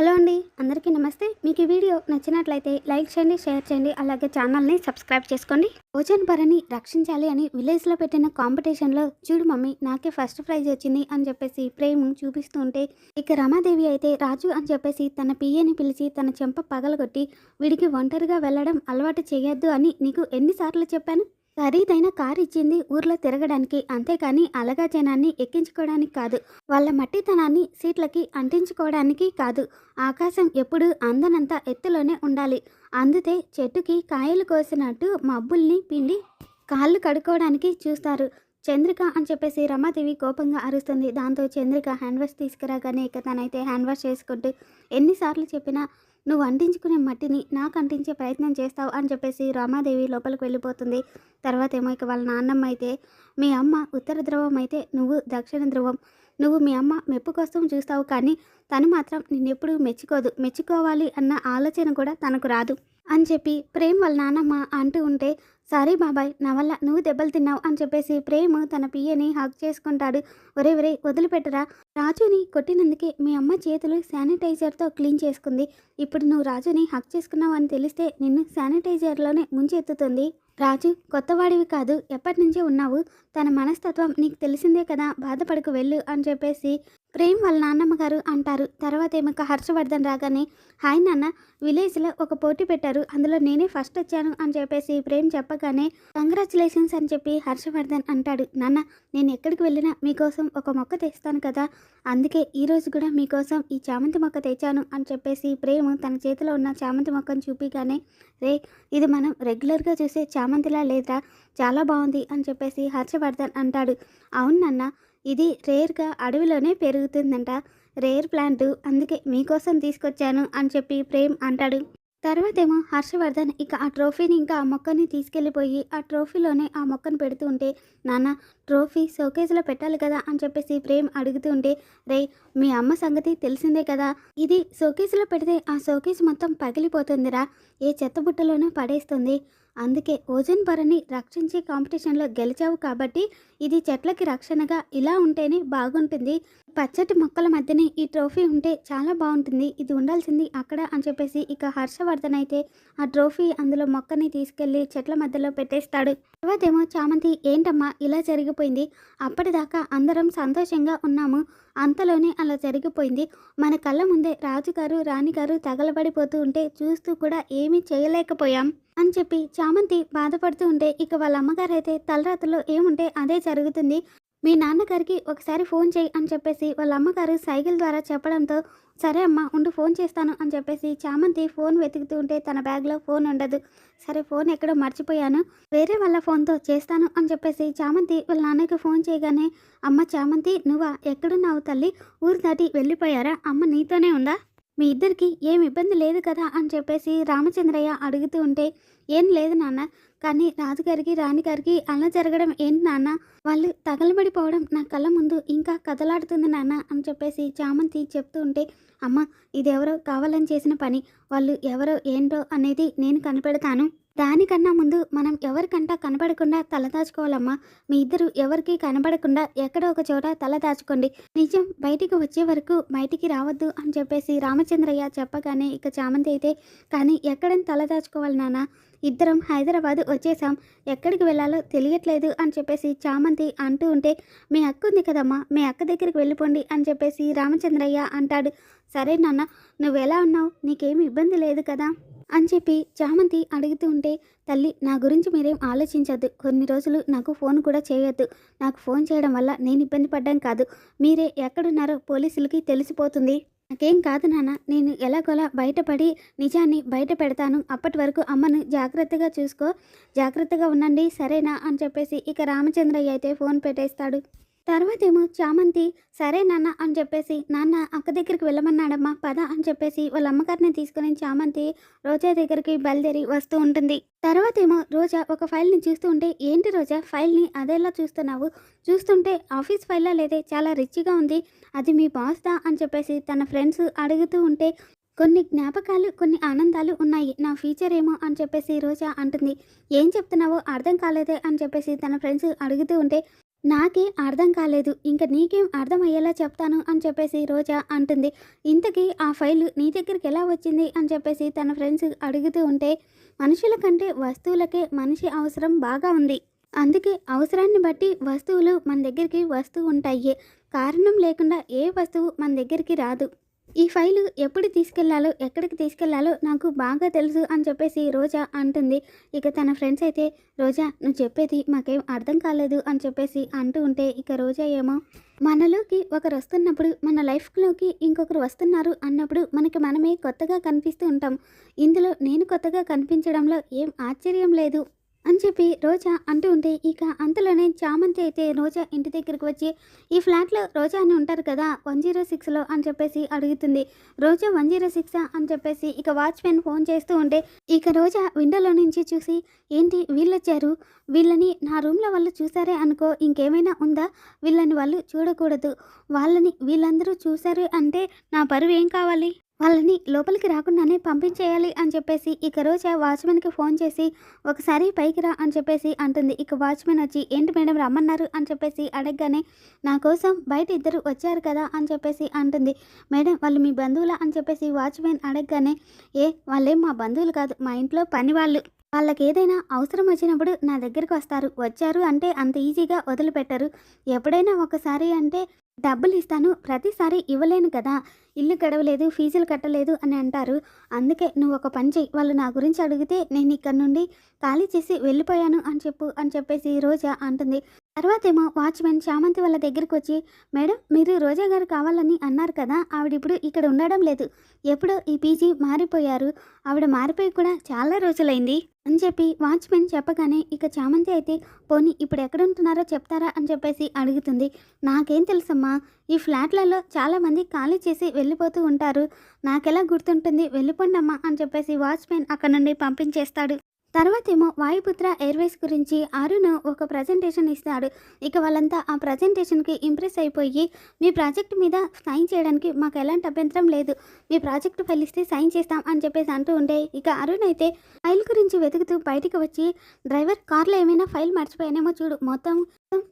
Hello అండి అందరికీ నమస్తే. మీకు ఈ వీడియో నచ్చినట్లయితే లైక్ చేయండి షేర్ చేయండి అలాగే ఛానల్ని సబ్స్క్రైబ్ చేసుకోండి. ఓజన్ పరని రక్షించాలి అని విలేజ్లో పెట్టిన కాంపిటీషన్లో చూడు మమ్మీ నాకే ఫస్ట్ ప్రైజ్ వచ్చింది అని చెప్పేసి ప్రేమ్ చూపిస్తూ ఉంటే ఇక రమాదేవి అయితే రాజు అని చెప్పేసి తన పియ్యని పిలిచి తన చెంప పగలగొట్టి వీడికి ఒంటరిగా వెళ్ళడం అలవాటు చేయొద్దు అని నీకు ఎన్నిసార్లు చెప్పాను? ఖరీదైన కారు ఇచ్చింది ఊర్లో తిరగడానికి అంతేకాని అలగా జనాన్ని ఎక్కించుకోవడానికి కాదు. వాళ్ళ మట్టితనాన్ని సీట్లకి అంటించుకోవడానికి కాదు. ఆకాశం ఎప్పుడు అందనంత ఎత్తులోనే ఉండాలి. అందుతే చెట్టుకి కాయలు కోసినట్టు మబ్బుల్ని పిండి కాళ్ళు కడుక్కోవడానికి చూస్తారు. చంద్రిక అని చెప్పేసి రమాదేవి కోపంగా అరుస్తుంది. దాంతో చంద్రిక హ్యాండ్ వాష్ తీసుకురాగానే ఇక తనైతే హ్యాండ్ వాష్ చేసుకుంటూ ఎన్నిసార్లు చెప్పినా నువ్వు అంటించుకునే మట్టిని నాకు అంటించే ప్రయత్నం చేస్తావు అని చెప్పేసి రామాదేవి లోపలికి వెళ్ళిపోతుంది. తర్వాత ఏమో ఇక వాళ్ళ నాన్నమ్మ అయితే మీ అమ్మ ఉత్తర ధ్రువం అయితే నువ్వు దక్షిణ ధ్రువం. నువ్వు మీ అమ్మ మెప్పు కోసం చూస్తావు కానీ తను మాత్రం నిన్నెప్పుడు మెచ్చుకోదు. మెచ్చుకోవాలి అన్న ఆలోచన కూడా తనకు రాదు. అని చెప్పి ప్రేమ్ వాళ్ళ నాన్నమ్మ అంటూ ఉంటే సారీ బాబాయ్ నా వల్ల నువ్వు దెబ్బలు తిన్నావు అని చెప్పేసి ప్రేమ్ తన పియ్యని హక్ చేసుకుంటాడు. ఒరే ఒరే వదిలిపెట్టరా. రాజుని కొట్టినందుకే మీ అమ్మ చేతులు శానిటైజర్తో క్లీన్ చేసుకుంది. ఇప్పుడు నువ్వు రాజుని హక్ చేసుకున్నావు అని తెలిస్తే నిన్ను శానిటైజర్లోనే ముంచెత్తుతుంది. రాజు కొత్తవాడివి కాదు ఎప్పటి నుంచే ఉన్నావు. తన మనస్తత్వం నీకు తెలిసిందే కదా బాధపడకు వెళ్ళు అని చెప్పేసి ప్రేమ్ వాళ్ళ నాన్నమ్మ గారు అంటారు. తర్వాత ఏమక హర్షవర్ధన్ రాగానే హాయ్ నాన్న విలేజ్లో ఒక పోటీ పెట్టారు. అందులో నేనే ఫస్ట్ వచ్చాను అని చెప్పేసి ప్రేమ్ చెప్పగానే కంగ్రాచులేషన్స్ అని చెప్పి హర్షవర్ధన్ అంటాడు. నాన్న నేను ఎక్కడికి వెళ్ళినా మీకోసం ఒక మొక్క తెస్తాను కదా. అందుకే ఈరోజు కూడా మీకోసం ఈ చామంతి మొక్క తెచ్చాను అని చెప్పేసి ప్రేమ్ తన చేతిలో ఉన్న చామంతి మొక్కను చూపిగానే రే ఇది మనం రెగ్యులర్గా చూసే చామంతిలా లేదా? చాలా బాగుంది అని చెప్పేసి హర్షవర్ధన్ అంటాడు. అవును నాన్న ఇది రేర్గా అడవిలోనే పెరుగుతుందంట. రేర్ ప్లాంట్ అందుకే మీకోసం తీసుకొచ్చాను అని చెప్పి ప్రేమ్ అంటాడు. తర్వాత ఏమో హర్షవర్ధన్ ఇక ఆ ట్రోఫీని ఇంకా ఆ మొక్కని తీసుకెళ్ళిపోయి ఆ ట్రోఫీలోనే ఆ మొక్కను పెడుతూ ఉంటే నాన్న ట్రోఫీ షోకేజ్లో పెట్టాలి కదా అని చెప్పేసి ప్రేమ్ అడుగుతూ ఉంటే రే మీ అమ్మ సంగతి తెలిసిందే కదా. ఇది షోకేజ్లో పెడితే ఆ షోకేజ్ మొత్తం పగిలిపోతుందిరా. ఏ చెత్తబుట్టలోనూ పడేస్తుంది. అందుకే ఓజన్ పొరని రక్షించే కాంపిటీషన్లో గెలిచావు కాబట్టి ఇది చెట్లకి రక్షణగా ఇలా ఉంటేనే బాగుంటుంది. పచ్చటి మొక్కల మధ్యనే ఈ ట్రోఫీ ఉంటే చాలా బాగుంటుంది. ఇది ఉండాల్సింది అక్కడ అని చెప్పేసి ఇక హర్షవర్ధన్ అయితే ఆ ట్రోఫీ అందులో మొక్కని తీసుకెళ్ళి చెట్ల మధ్యలో పెట్టేస్తాడు. తర్వాత ఏమో చామంతి ఏంటమ్మా ఇలా జరిగిపోయింది. అప్పటిదాకా అందరం సంతోషంగా ఉన్నాము. అంతలోనే అలా జరిగిపోయింది. మన కళ్ళ ముందే రాజుగారు రాణిగారు తగలబడిపోతూ ఉంటే చూస్తూ కూడా ఏమీ చేయలేకపోయాం అని చెప్పి చామంతి బాధపడుతూ ఉంటే ఇక వాళ్ళ అమ్మగారు అయితే తలరాత్రిలో ఏముంటే అదే జరుగుతుంది. మీ నాన్నగారికి ఒకసారి ఫోన్ చేయి అని చెప్పేసి వాళ్ళ అమ్మగారు సైకిల్ ద్వారా చెప్పడంతో సరే అమ్మా ఉండి ఫోన్ చేస్తాను అని చెప్పేసి చామంతి ఫోన్ వెతుకుతూ ఉంటే తన బ్యాగ్లో ఫోన్ ఉండదు. సరే ఫోన్ ఎక్కడో మర్చిపోయాను. వేరే వాళ్ళ ఫోన్తో చేస్తాను అని చెప్పేసి చామంతి వాళ్ళ నాన్నకి ఫోన్ చేయగానే అమ్మ చామంతి నువ్వా? ఎక్కడున్నావు తల్లి? ఊరు దాటి వెళ్ళిపోయారా? అమ్మ నీతోనే ఉందా? మీ ఇద్దరికి ఏమి ఇబ్బంది లేదు కదా అని చెప్పేసి రామచంద్రయ్య అడుగుతూ ఉంటే ఏం లేదు నాన్న. కానీ రాజుగారికి రాణిగారికి అలా జరగడం ఏంటి నాన్న? వాళ్ళు తగలబడిపోవడం నా కళ్ళ ముందు ఇంకా కదలాడుతుంది నాన్న అని చెప్పేసి చామంతి చెప్తూ ఉంటే అమ్మ ఇది ఎవరో కావాలని చేసిన పని. వాళ్ళు ఎవరో ఏంటో అనేది నేను కనిపెడతాను. దానికన్నా ముందు మనం ఎవరికంటా కనబడకుండా తల దాచుకోవాలమ్మా. మీ ఇద్దరు ఎవరికి కనబడకుండా ఎక్కడ ఒక చోట తల దాచుకోండి. నిజం బయటికి వచ్చే వరకు బయటికి రావద్దు అని చెప్పేసి రామచంద్రయ్య చెప్పగానే ఇక చామంతి అయితే కానీ ఎక్కడని తల దాచుకోవాలి నాన్న. ఇద్దరం హైదరాబాద్ వచ్చేసాం ఎక్కడికి వెళ్ళాలో తెలియట్లేదు అని చెప్పేసి చామంతి అంటూ ఉంటే మీ అక్క ఉంది కదమ్మా. మీ అక్క దగ్గరికి వెళ్ళిపోండి అని చెప్పేసి రామచంద్రయ్య అంటాడు. సరే నాన్న నువ్వు ఎలా ఉన్నావు? నీకేమి ఇబ్బంది లేదు కదా? అని చెప్పి చామంతి అడుగుతూ ఉంటే తల్లి నా గురించి మీరేం ఆలోచించద్దు. కొన్ని రోజులు నాకు ఫోన్ కూడా చేయొద్దు. నాకు ఫోన్ చేయడం వల్ల నేను ఇబ్బంది పడ్డం కాదు. మీరే ఎక్కడున్నారో పోలీసులకి తెలిసిపోతుంది. నాకేం కాదు నాన్న. నేను ఎలాగోలా బయటపడి నిజాన్ని బయట పెడతాను. అప్పటి వరకు అమ్మను జాగ్రత్తగా చూసుకో. జాగ్రత్తగా ఉండండి. సరేనా? అని చెప్పేసి ఇక రామచంద్రయ్య అయితే ఫోన్ పెట్టేస్తాడు. తర్వాత ఏమో చామంతి సరే నాన్న అని చెప్పేసి నాన్న అక్క దగ్గరికి వెళ్ళమన్నాడమ్మా పద అని చెప్పేసి వాళ్ళ అమ్మగారిని తీసుకుని చామంతి రోజా దగ్గరికి బయలుదేరి వస్తూ ఉంటుంది. తర్వాత ఏమో రోజా ఒక ఫైల్ని చూస్తూ ఉంటే ఏంటి రోజా ఫైల్ని అదేలా చూస్తున్నావు? చూస్తుంటే ఆఫీస్ ఫైల్లా లేదే? చాలా రిచ్గా ఉంది. అది మీ బాస్దా? అని చెప్పేసి తన ఫ్రెండ్స్ అడుగుతూ ఉంటే కొన్ని జ్ఞాపకాలు కొన్ని ఆనందాలు ఉన్నాయి. నా ఫ్యూచర్ ఏమో? అని చెప్పేసి రోజా అంటుంది. ఏం చెప్తున్నావో అర్థం కాలేదే? అని చెప్పేసి తన ఫ్రెండ్స్ అడుగుతూ ఉంటే నాకే అర్థం కాలేదు. ఇంక నీకేం అర్థమయ్యేలా చెప్తాను అని చెప్పేసి రోజా అంటుంది. ఇంతకీ ఆ ఫైల్ నీ దగ్గరికి ఎలా వచ్చింది అని చెప్పేసి తన ఫ్రెండ్స్ అడుగుతూ ఉంటే మనుషుల కంటే వస్తువులకే మనిషి అవసరం బాగా ఉంది. అందుకే అవసరాన్ని బట్టి వస్తువులు మన దగ్గరికి వస్తూ ఉంటాయి. కారణం లేకుండా ఏ వస్తువు మన దగ్గరికి రాదు. ఈ ఫైలు ఎప్పుడు తీసుకెళ్ళాలో ఎక్కడికి తీసుకెళ్ళాలో నాకు బాగా తెలుసు అని చెప్పేసి రోజా అంటుంది. ఇక తన ఫ్రెండ్స్ అయితే రోజా నువ్వు చెప్పేది మాకేం అర్థం కాలేదు అని చెప్పేసి అంటూ ఉంటే ఇక రోజా ఏమో మనలోకి ఒకరు వస్తున్నప్పుడు మన లైఫ్లోకి ఇంకొకరు వస్తున్నారు అన్నప్పుడు మనకి మనమే కొత్తగా కనిపిస్తూ ఉంటాం. ఇందులో నేను కొత్తగా కనిపించడంలో ఏం ఆశ్చర్యం లేదు. అని చెప్పి రోజా అంటూ ఉంటే ఇక అంతలోనే చామంతి అయితే రోజా ఇంటి దగ్గరికి వచ్చి ఈ ఫ్లాట్లో రోజా అని ఉంటారు కదా వన్ జీరో సిక్స్లో అని చెప్పేసి అడుగుతుంది. రోజా వన్ జీరో సిక్స్ అని చెప్పేసి ఇక వాచ్మెన్ ఫోన్ చేస్తూ ఉంటే ఇక రోజా విండోలో నుంచి చూసి ఏంటి వీళ్ళు వచ్చారు వీళ్ళని నా రూమ్లో వాళ్ళు చూసారే అనుకో ఇంకేమైనా ఉందా? వీళ్ళని వాళ్ళు చూడకూడదు. వాళ్ళని వీళ్ళందరూ చూశారు అంటే నా పరువు ఏం కావాలి? వాళ్ళని లోపలికి రాకుండానే పంపించేయాలి అని చెప్పేసి ఇక రోజా వాచ్మెన్కి ఫోన్ చేసి ఒకసారి పైకి రా అని చెప్పేసి అంటుంది. ఇక వాచ్మెన్ వచ్చి ఏంటి మేడం రమ్మన్నారు అని చెప్పేసి అడగగానే నా కోసం బయట ఇద్దరు వచ్చారు కదా అని చెప్పేసి అంటుంది. మేడం వాళ్ళు మీ బంధువులా అని చెప్పేసి వాచ్మెన్ అడగగానే ఏ వాళ్ళేం మా బంధువులు కాదు మా ఇంట్లో పని వాళ్ళు వాళ్ళకి ఏదైనా అవసరం వచ్చినప్పుడు నా దగ్గరికి వస్తారు. వచ్చారు అంటే అంత ఈజీగా వదిలిపెట్టరు. ఎప్పుడైనా ఒకసారి అంటే డబ్బులు ఇస్తాను ప్రతిసారి ఇవ్వలేను కదా. ఇల్లు గడవలేదు ఫీజులు కట్టలేదు అని అంటారు. అందుకే నువ్వు ఒక పని చెయ్యి. వాళ్ళు నా గురించి అడిగితే నేను ఇక్కడ నుండి ఖాళీ చేసి వెళ్ళిపోయాను అని చెప్పు అని చెప్పేసి రోజా అంటుంది. తర్వాత ఏమో వాచ్మెన్ చామంతి వాళ్ళ దగ్గరికి వచ్చి మేడం మీరు రోజా గారు కావాలని అన్నారు కదా ఆవిడ ఇప్పుడు ఇక్కడ ఉండడం లేదు. ఎప్పుడో ఈ పీజీ మారిపోయారు. ఆవిడ మారిపోయి కూడా చాలా రోజులైంది. అని చెప్పి వాచ్మెన్ చెప్పగానే ఇక చామంతి అయితే పోనీ ఇప్పుడు ఎక్కడ ఉంటున్నారో చెప్తారా? అని చెప్పేసి అడుగుతుంది. నాకేం తెలుసమ్మా ఈ ఫ్లాట్లలో చాలామంది ఖాళీ చేసి వెళ్ళిపోతూ ఉంటారు. నాకెలా గుర్తుంటుంది? వెళ్ళిపోండమ్మా అని చెప్పేసి వాచ్మెన్ అక్కడ నుండి పంపించేస్తాడు. తర్వాత ఏమో వాయుపుత్ర ఎయిర్వేస్ గురించి అరుణ్ ఒక ప్రజెంటేషన్ ఇస్తాడు. ఇక వాళ్ళంతా ఆ ప్రజెంటేషన్కి ఇంప్రెస్ అయిపోయి మీ ప్రాజెక్ట్ మీద సైన్ చేయడానికి మాకు ఎలాంటి అభ్యంతరం లేదు. మీ ప్రాజెక్ట్ ఫలిస్తే సైన్ చేస్తాం అని చెప్పేసి అంటూ ఉండే. ఇక అరుణ్ అయితే ఫైల్ గురించి వెతుకుతూ బయటకు వచ్చి డ్రైవర్ కార్లో ఏమైనా ఫైల్ మర్చిపోయానేమో చూడు. మొత్తం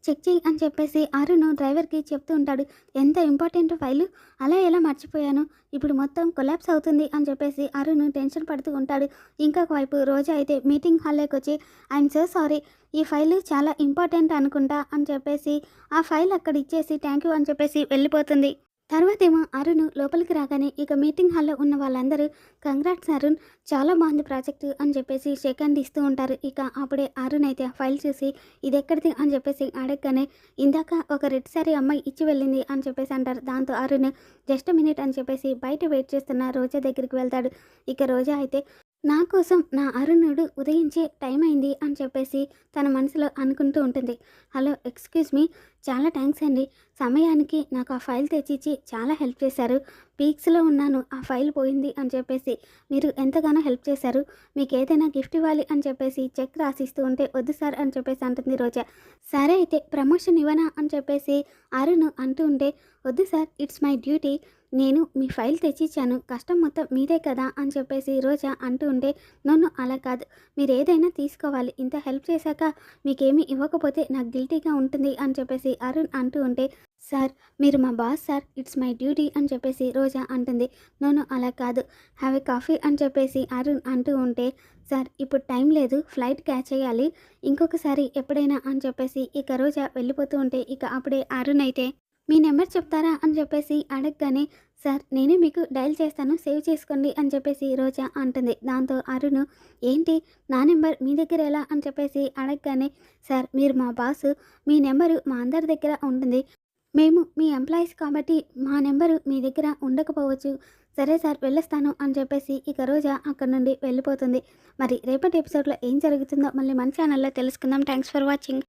చెక్ చేయి అని చెప్పేసి అరుణ్ డ్రైవర్కి చెప్తూ ఉంటాడు ఎంత ఇంపార్టెంట్ ఫైలు? అలా ఎలా మర్చిపోయాను? ఇప్పుడు మొత్తం కొలాప్స్ అవుతుంది అని చెప్పేసి అరుణ్ టెన్షన్ పడుతూ ఉంటాడు. ఇంకొక వైపు రోజా అయితే మీటింగ్ హాల్లోకి వచ్చి ఐఎమ్ సో సారీ ఈ ఫైల్ చాలా ఇంపార్టెంట్ అనుకుంటా అని చెప్పేసి ఆ ఫైల్ అక్కడ ఇచ్చేసి థ్యాంక్ యూ అని చెప్పేసి వెళ్ళిపోతుంది. తర్వాత ఏమో అరుణ్ లోపలికి రాగానే ఇక మీటింగ్ హాల్లో ఉన్న వాళ్ళందరూ కంగ్రాట్స్ అరుణ్ చాలా బాగుంది ప్రాజెక్టు అని చెప్పేసి షేక్ హ్యాండ్ ఇస్తూ ఉంటారు. ఇక అప్పుడే అరుణ్ అయితే ఫైల్ చూసి ఇది ఎక్కడిది అని చెప్పేసి అడగగానే ఇందాక ఒక రెడ్ సారీ అమ్మాయి ఇచ్చి వెళ్ళింది అని చెప్పేసి అంటారు. దాంతో అరుణ్ జస్ట్ మినిట్ అని చెప్పేసి బయట వెయిట్ చేస్తున్న రోజా దగ్గరికి వెళ్తాడు. ఇక రోజా అయితే నా కోసం నా అరుణుడు ఉదయించే టైం అయింది అని చెప్పేసి తన మనసులో అనుకుంటూ ఉంటుంది. Hello excuse me. చాలా థ్యాంక్స్ అండి. సమయానికి నాకు ఆ ఫైల్ తెచ్చిచ్చి చాలా హెల్ప్ చేశారు. పీక్స్లో ఉన్నాను. ఆ ఫైల్ పోయింది అని చెప్పేసి మీరు ఎంతగానో హెల్ప్ చేశారు. మీకు ఏదైనా గిఫ్ట్ ఇవ్వాలి అని చెప్పేసి చెక్ రాసిస్తూ ఉంటే వద్దు సార్ అని చెప్పేసి అంటుంది రోజా. సరే అయితే ప్రమోషన్ ఇవ్వనా అని చెప్పేసి అరుణ్ అంటూ ఉంటే వద్దు సార్ ఇట్స్ మై డ్యూటీ. నేను మీ ఫైల్ తెచ్చిచ్చాను. కష్టం మొత్తం మీదే కదా అని చెప్పేసి రోజా అంటూ ఉంటే నన్ను అలా కాదు. మీరు ఏదైనా తీసుకోవాలి. ఇంత హెల్ప్ చేశాక మీకేమీ ఇవ్వకపోతే నాకు గిల్టీగా ఉంటుంది అని చెప్పేసి అరుణ్ అంటూ ఉంటే సార్ మీరు మా boss sir. It's my duty అని చెప్పేసి రోజా అంటుంది. నన్ను అలా కాదు. హ్యావ్ ఏ కాఫీ అని చెప్పేసి అరుణ్ అంటూ ఉంటే సార్ ఇప్పుడు టైం లేదు. ఫ్లైట్ క్యాచ్ చేయాలి. ఇంకొకసారి ఎప్పుడైనా అని చెప్పేసి ఇక రోజా వెళ్ళిపోతూ ఉంటే ఇక అప్పుడే అరుణ్ అయితే మీ నెంబర్ చెప్తారా అని చెప్పేసి అడగగానే సార్ నేనే మీకు డయల్ చేస్తాను సేవ్ చేసుకోండి అని చెప్పేసి రోజా అంటుంది. దాంతో అరుణ్ ఏంటి? నా నెంబర్ మీ దగ్గర ఎలా? అని చెప్పేసి అడగగానే సార్ మీరు మా బాస్ మీ నెంబరు మా అందరి దగ్గర ఉంటుంది. మేము మీ ఎంప్లాయీస్ కాబట్టి మా నెంబరు మీ దగ్గర ఉండకపోవచ్చు. సరే సార్ వెళ్ళొస్తాను అని చెప్పేసి ఇక రోజా అక్కడ నుండి వెళ్ళిపోతుంది. మరి రేపటి ఎపిసోడ్లో ఏం జరుగుతుందో మళ్ళీ మన ఛానల్లో తెలుసుకుందాం. Thanks for watching